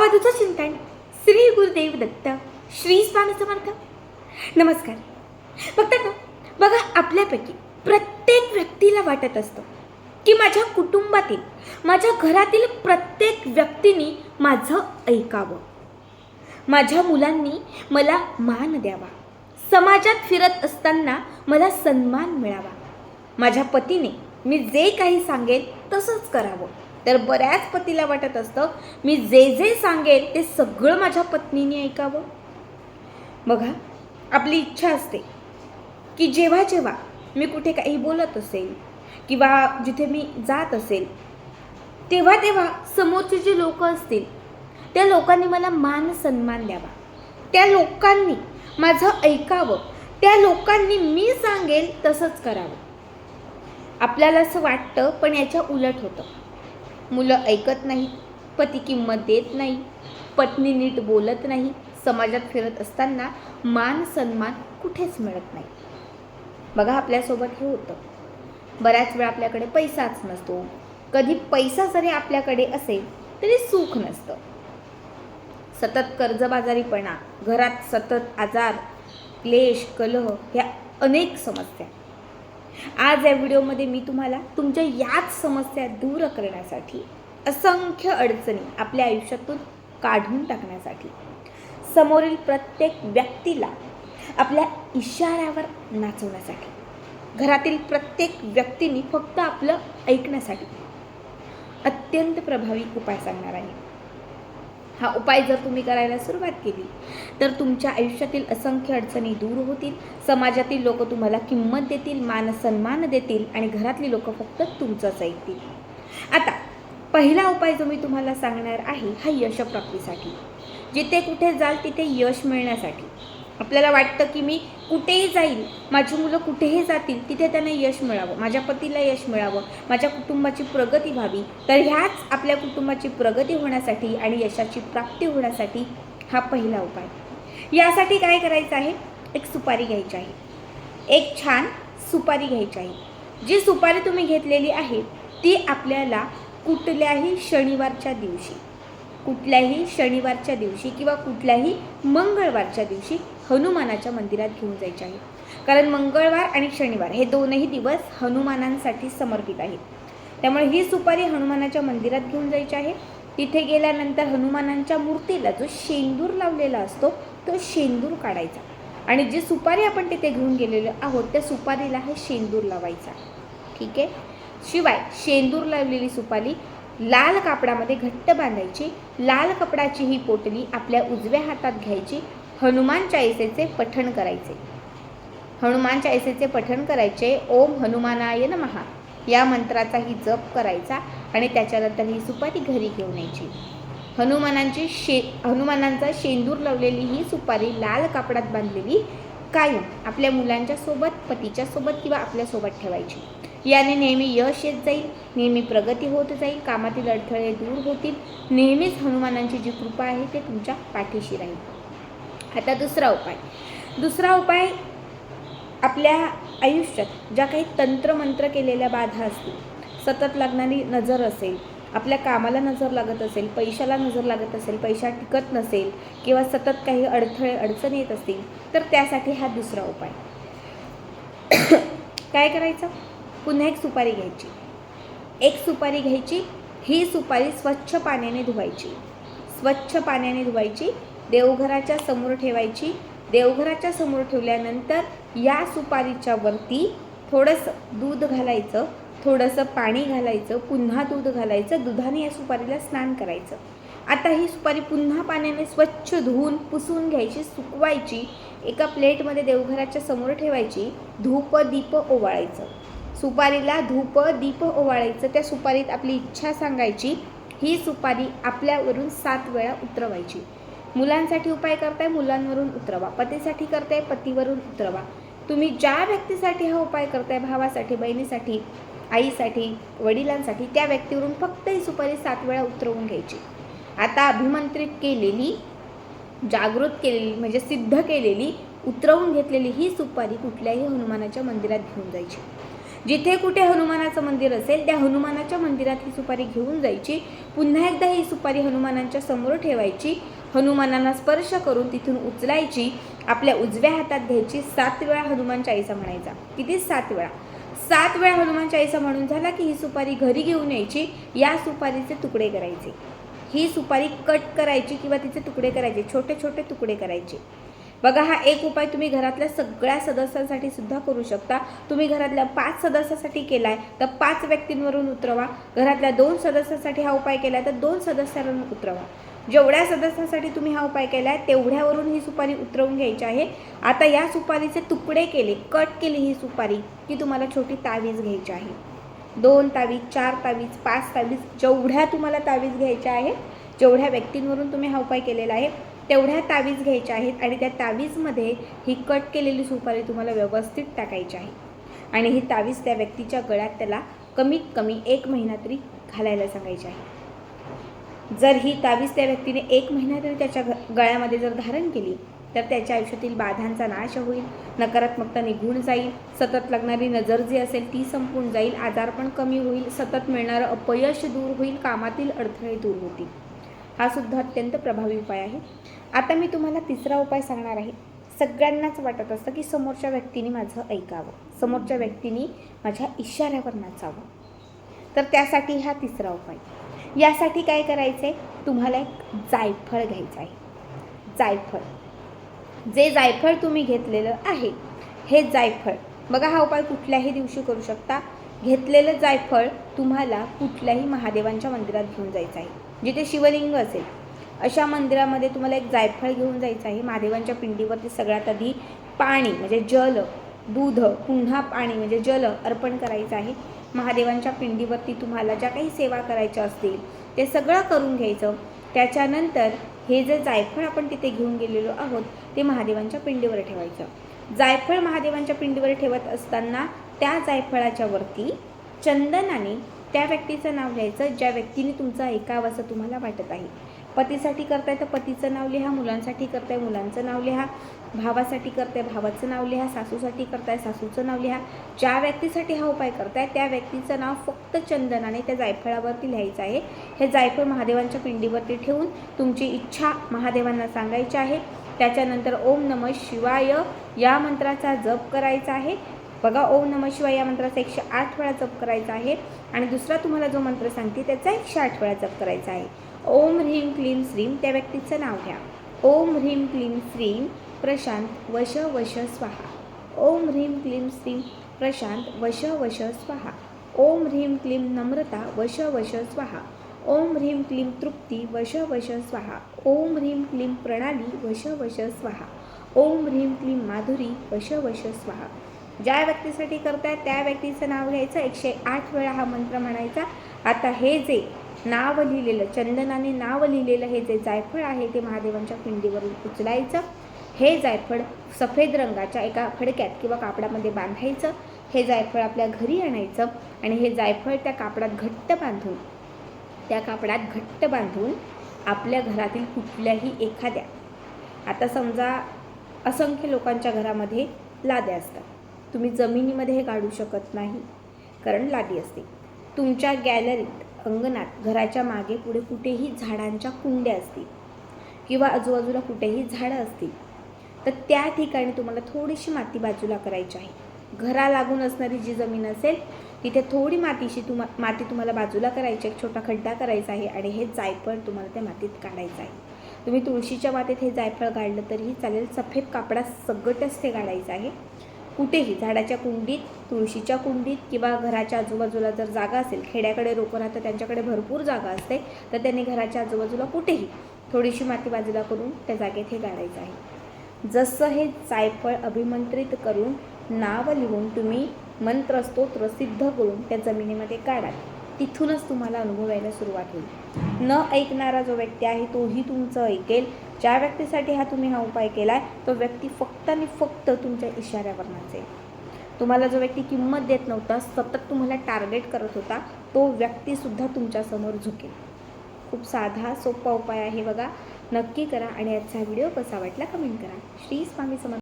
अवधूचं चिंतन श्री गुरुदेव दत्त श्री स्वामी समर्थ नमस्कार. फक्त ना बघा आपल्यापैकी प्रत्येक व्यक्तीला वाटत असतं की माझ्या कुटुंबातील माझ्या घरातील प्रत्येक व्यक्तीने माझं ऐकावं. माझ्या मुलांनी मला मान द्यावा. समाजात फिरत असताना मला सन्मान मिळावा. माझ्या पतीने मी जे काही सांगेल तसंच करावं. तर बऱ्याच पतीला वाटत असतं मी जे जे सांगेल ते सगळं माझ्या पत्नीने ऐकावं. बघा आपली इच्छा असते की जेव्हा जेव्हा मी कुठे काही बोलत असेल किंवा जिथे मी जात असेल तेव्हा तेव्हा समोरचे जे लोक असतील त्या लोकांनी मला मान सन्मान द्यावा. त्या लोकांनी माझं ऐकावं. त्या लोकांनी मी सांगेल तसंच करावं. आपल्याला असं वाटतं पण याच्या उलट होतं. मुलं ऐकत नाहीत पती किंमत देत नाही पत्नी नीट बोलत नाही समाजात फिरत असताना मान सन्मान कुठेच मिळत नाही. बघा आपल्यासोबत हे होतं. बऱ्याच वेळा आपल्याकडे पैसाच नसतो. कधी पैसा जरी आपल्याकडे असेल तरी सुख नसतं. सतत कर्जबाजारीपणा घरात सतत आजार क्लेश कलह ह्या अनेक समस्या आज या व्हिडिओमध्ये मी तुम्हाला तुमच्या याच समस्या दूर करण्यासाठी असंख्य अडचणी आपल्या आयुष्यातून काढून टाकण्यासाठी समोरील प्रत्येक व्यक्तीला आपल्या इशाऱ्यावर नाचवण्यासाठी घरातील प्रत्येक व्यक्तीने फक्त आपलं ऐकण्यासाठी अत्यंत प्रभावी उपाय सांगणार आहे. हा उपाय जर तुम्ही करायला सुरुवात केली तर तुमच्या आयुष्यातील असंख्य अडचणी दूर होतील. समाजातील लोक तुम्हाला किंमत देतील मान सन्मान देतील आणि घरातली लोक फक्त तुमचंच ऐकतील. आता पहिला उपाय जो मी तुम्हाला सांगणार आहे हा यशप्राप्तीसाठी जिथे कुठे जाल तिथे यश मिळण्यासाठी. आपल्याला वाटतं की मी कुठेही जाईल माझी मुलं कुठेही जातील तिथे त्यांना यश मिळावं माझ्या पतीला यश मिळावं माझ्या कुटुंबाची प्रगती व्हावी. तर ह्याच आपल्या कुटुंबाची प्रगती होण्यासाठी आणि यशाची प्राप्ती होण्यासाठी हा पहिला उपाय. यासाठी काय करायचं आहे? एक सुपारी घ्यायची आहे. एक छान सुपारी घ्यायची आहे. जी सुपारी तुम्ही घेतलेली आहे ती आपल्याला कुठल्याही शनिवारच्या दिवशी कुठल्याही शनिवारच्या दिवशी किंवा कुठल्याही मंगळवारच्या दिवशी हनुमानाच्या मंदिरात घेऊन जायचे आहे. कारण मंगळवार आणि शनिवार हे दोनही दिवस हनुमानांसाठी समर्पित आहेत. त्यामुळे ही सुपारी हनुमानाच्या मंदिरात घेऊन जायची आहे. तिथे गेल्यानंतर हनुमानांच्या मूर्तीला जो शेंदूर लावलेला असतो तो शेंदूर काढायचा. आणि जी सुपारी आपण तिथे घेऊन गेलेलो आहोत त्या सुपारीला हे शेंदूर लावायचा. ठीक आहे? शिवाय शेंदूर लावलेली सुपारी लाल कापडामध्ये घट्ट बांधायची. लाल कपडाची ही पोटली आपल्या उजव्या हातात घ्यायची. हनुमान चाळीसेचे पठण करायचे. हनुमान चाळीसेचे पठण करायचे ओम हनुमानाय नमहा या मंत्राचाही जप करायचा आणि त्याच्यानंतर ही सुपारी घरी घेऊन यायची. हनुमानांची शे हनुमानांचा शेंदूर लावलेली ही सुपारी लाल कापडात बांधलेली कायम आपल्या मुलांच्या सोबत पतीच्या सोबत किंवा आपल्यासोबत ठेवायची. याने नेहमी यश येत जाईल नेहमी प्रगती होत जाईल कामातील अडथळे दूर होतील. नेहमीच हनुमानांची जी कृपा आहे ते तुमच्या पाठीशी राहील. आता दुसरा उपाय. दुसरा उपाय आपल्या आयुष्यात ज्या काही तंत्रमंत्र केलेल्या बाधा असतील सतत लागणारी नजर असेल आपल्या कामाला नजर लागत असेल पैशाला नजर लागत असेल पैसा टिकत नसेल किंवा सतत काही अडथळे अडचणी येत असतील तर त्यासाठी हा दुसरा उपाय. काय करायचं? पुन्हा एक सुपारी घ्यायची. एक सुपारी घ्यायची ही सुपारी स्वच्छ पाण्याने धुवायची. स्वच्छ पाण्याने धुवायची देवघराच्या समोर ठेवायची. देवघराच्या समोर ठेवल्यानंतर या सुपारीच्या वरती थोडंसं दूध घालायचं थोडंसं पाणी घालायचं पुन्हा दूध घालायचं दुधाने या सुपारीला स्नान करायचं. आता ही सुपारी पुन्हा पाण्याने स्वच्छ धुवून पुसून घ्यायची सुकवायची. एका प्लेटमध्ये देवघराच्या समोर ठेवायची धूप दीप ओवाळायचं. सुपारीला धूप दीप ओवाळायचं. त्या सुपारीत आपली इच्छा सांगायची ही सुपारी आपल्यावरून सात वेळा उतरवायची. मुलांसाठी उपाय करताय मुलांवरून उतरवा. पतीसाठी करताय पतीवरून उतरवा. तुम्ही ज्या व्यक्तीसाठी हा उपाय करताय भावासाठी बहिणीसाठी आईसाठी वडिलांसाठी त्या व्यक्तीवरून फक्त ही सुपारी सात वेळा उतरवून घ्यायची. आता अभिमंत्रित केलेली जागृत केलेली म्हणजे सिद्ध केलेली उतरवून घेतलेली ही सुपारी कुठल्याही हनुमानाच्या मंदिरात घेऊन जायची. जिथे कुठे हनुमानाचं मंदिर असेल त्या हनुमानाच्या मंदिरात ही सुपारी घेऊन जायची. पुन्हा एकदा ही सुपारी हनुमानांच्या समोर ठेवायची. हनुमानांना स्पर्श करून तिथून उचलायची. आपल्या उजव्या हातात घ्यायची. सात वेळा हनुमान चाळीसा म्हणायचा. किती? सात वेळा. सात वेळा हनुमान चाळीसा म्हणून झाला की ही सुपारी घरी घेऊन यायची. या सुपारीचे तुकडे करायचे. ही सुपारी कट करायची किंवा तिचे तुकडे करायचे. छोटे छोटे तुकडे करायचे. बघा हा एक उपाय तुम्ही घरातल्या सगळ्या सदस्यांसाठी सुद्धा करू शकता. तुम्ही घरातल्या पाच सदस्यासाठी केलाय तर पाच व्यक्तींवरून उतरवा. घरातल्या दोन सदस्यांसाठी हा उपाय केलाय तर दोन सदस्यांवरून उतरवा. जेवढ्या सदस्यांसाठी तुम्ही हा उपाय केलाय तेवढ्यावरून ही सुपारी उतरवून घ्यायची आहे. आता या सुपारीचे तुकडे केले कट केली ही सुपारी की तुम्हाला छोटी तावीज घ्यायची आहे. दोन तावीज चार तावीज पाच तावीज जेवढ्या तुम्हाला तावीज घ्यायच्या आहे जेवढ्या व्यक्तींवरून तुम्ही हा उपाय केलेला आहे तेवढ्या तावीज घ्यायच्या आहेत आणि त्या तावीजमध्ये ही कट केलेली सुपारी तुम्हाला व्यवस्थित टाकायची आहे. आणि ही तावीज त्या व्यक्तीच्या गळ्यात त्याला कमीत कमी एक महिना तरी घालायला सांगायची आहे. जर ही तावीज त्या व्यक्तीने एक महिना तरी त्याच्या ग- गळ्यामध्ये जर धारण केली तर त्याच्या आयुष्यातील बाधांचा नाश होईल नकारात्मकता निघून जाईल सतत लागणारी नजर जी असेल ती संपून जाईल आजारपण कमी होईल सतत मिळणारं अपयश दूर होईल कामातील अडथळे दूर होतील. हा सुद्धा अत्यंत प्रभावी उपाय आहे. आता मी तुम्हाला तिसरा उपाय सांगणार आहे. सगळ्यांनाच वाटत असतं की समोरच्या व्यक्तीने माझं ऐकावं. समोरच्या व्यक्तीने माझ्या इशाऱ्यावर नाचावं. तर त्यासाठी हा तिसरा उपाय. यासाठी काय करायचं आहे तुम्हाला एक जायफळ घ्यायचं आहे. जायफळ. जे जायफळ तुम्ही घेतलेलं आहे हे जायफळ. बघा हा उपाय कुठल्याही दिवशी करू शकता. घेतलेलं जायफळ तुम्हाला कुठल्याही महादेवांच्या मंदिरात घेऊन जायचं आहे. जिथे शिवलिंग असेल अशा मंदिरामध्ये तुम्हाला एक जायफळ घेऊन जायचं आहे. महादेवांच्या पिंडीवरती सगळ्यात आधी पाणी म्हणजे जल दूध पुन्हा पाणी म्हणजे जल अर्पण करायचं आहे. महादेवांच्या पिंडीवरती तुम्हाला ज्या काही सेवा करायच्या असतील ते सगळं करून घ्यायचं. त्याच्यानंतर हे जे जायफळ आपण तिथे घेऊन गेलेलो आहोत ते महादेवांच्या पिंडीवर ठेवायचं. जायफळ महादेवांच्या पिंडीवर ठेवत असताना त्या जायफळाच्या वरती चंदनाने त्या व्यक्तीचं नाव लिहायचं ज्या व्यक्तीने तुमचं ऐकावं असं तुम्हाला वाटत आहे. पतीसाठी करताय तर पतीचं नाव लिहा मुलांसाठी करताय मुलांचं नाव लिहा भावासाठी करताय भावाचं नाव लिहा सासूसाठी करताय सासूचं नाव लिहा. ज्या व्यक्तीसाठी हा उपाय करताय त्या व्यक्तीचं नाव फक्त चंदनाने त्या जायफळावरती लिहायचं आहे. हे जायफळ महादेवांच्या पिंडीवरती ठेवून तुमची इच्छा महादेवांना सांगायची आहे. त्याच्यानंतर ओम नम शिवाय या मंत्राचा जप करायचा आहे. बघा ओम नम शिवाय या मंत्राचा एकशे आठ वेळा जप करायचा आहे. आणि दुसरा तुम्हाला जो मंत्र सांगते त्याचा एकशे आठ वेळा जप करायचा आहे. ओम ह्रीम क्लीम श्रीम त्या व्यक्तीचं नाव घ्या. ओम ह्रीम क्लीम श्रीम प्रशांत वश वश स्वाहा. ओम ह्रीम क्लीम श्रीम प्रशांत वश वश स्वाहा. ओम ह्रीम क्लीम नम्रता वश वश स्वाहा. ओम ह्रीम क्लीम तृप्ती वश वश स्वाहा. ओम ह्रीम क्लीम प्रणाली वश वश स्वाहा. ओम ह्रीम क्लीम माधुरी वश वश स्वाहा. ज्या व्यक्तीसाठी करताय त्या व्यक्तीचं नाव घ्यायचं. एकशे आठ वेळा हा मंत्र म्हणायचा. आता हे जे नाव लिहिलेलं चंदनाने नाव लिहिलेलं हे जे जायफळ आहे ते महादेवांच्या पिंडीवरून उचलायचं. हे जायफळ सफेद रंगाच्या एका फडक्यात किंवा कापडामध्ये बांधायचं. हे जायफळ आपल्या घरी आणायचं आणि हे जायफळ त्या कापडात घट्ट बांधून त्या कापडात घट्ट बांधून आपल्या घरातील कुठल्याही एखाद्या आता समजा असंख्य लोकांच्या घरामध्ये लाद्या असतात. तुम्ही जमिनीमध्ये हे काढू शकत नाही कारण लादी असते. तुमच्या गॅलरीत अंगणात घराच्या मागे पुढे कुठेही झाडांच्या कुंड्या असतील किंवा आजूबाजूला कुठेही झाडं असतील तर त्या ठिकाणी तुम्हाला थोडीशी माती बाजूला करायची आहे. घरा लागून असणारी जी जमीन असेल तिथे थोडी मातीशी तुमा माती तुम्हाला बाजूला करायची एक छोटा खड्डा करायचा आहे आणि हे जायफळ तुम्हाला त्या मातीत काढायचं आहे. तुम्ही तुळशीच्या मातीत हे जायफळ काढलं तरीही चालेल सफेद कापडा सगटच ते काढायचं आहे. कुठेही झाडाच्या कुंडीत तुळशीच्या कुंडीत किंवा घराच्या आजूबाजूला जर जागा असेल खेड्याकडे रोकं राहतं त्यांच्याकडे भरपूर जागा असते तर त्यांनी घराच्या आजूबाजूला कुठेही थोडीशी माती बाजूला करून त्या जागेत हे गाडायचं आहे. जसं हे जायफळ अभिमंत्रित करून नाव लिहून तुम्ही मंत्र स्तोत्र सिद्ध करून त्या जमिनीमध्ये काढाल तिथूनच तुम्हाला अनुभव यायला सुरुवात होईल. न ऐकणारा जो व्यक्ती आहे तोही तुमचं ऐकेल ज्या व्यक्तीसाठी हा तुम्ही हा उपाय केला आहे तो व्यक्ती फक्त आणि फक्त तुमच्या इशाऱ्यावर नाचेल. तुम्हाला जो व्यक्ती किंमत देत नव्हता सतत तुम्हाला टार्गेट करत होता तो व्यक्तीसुद्धा तुमच्यासमोर झुकेल. खूप साधा सोपा उपाय आहे बघा. नक्की करा आणि आजचा व्हिडिओ कसा वाटला कमेंट करा. श्री स्वामी समर्थ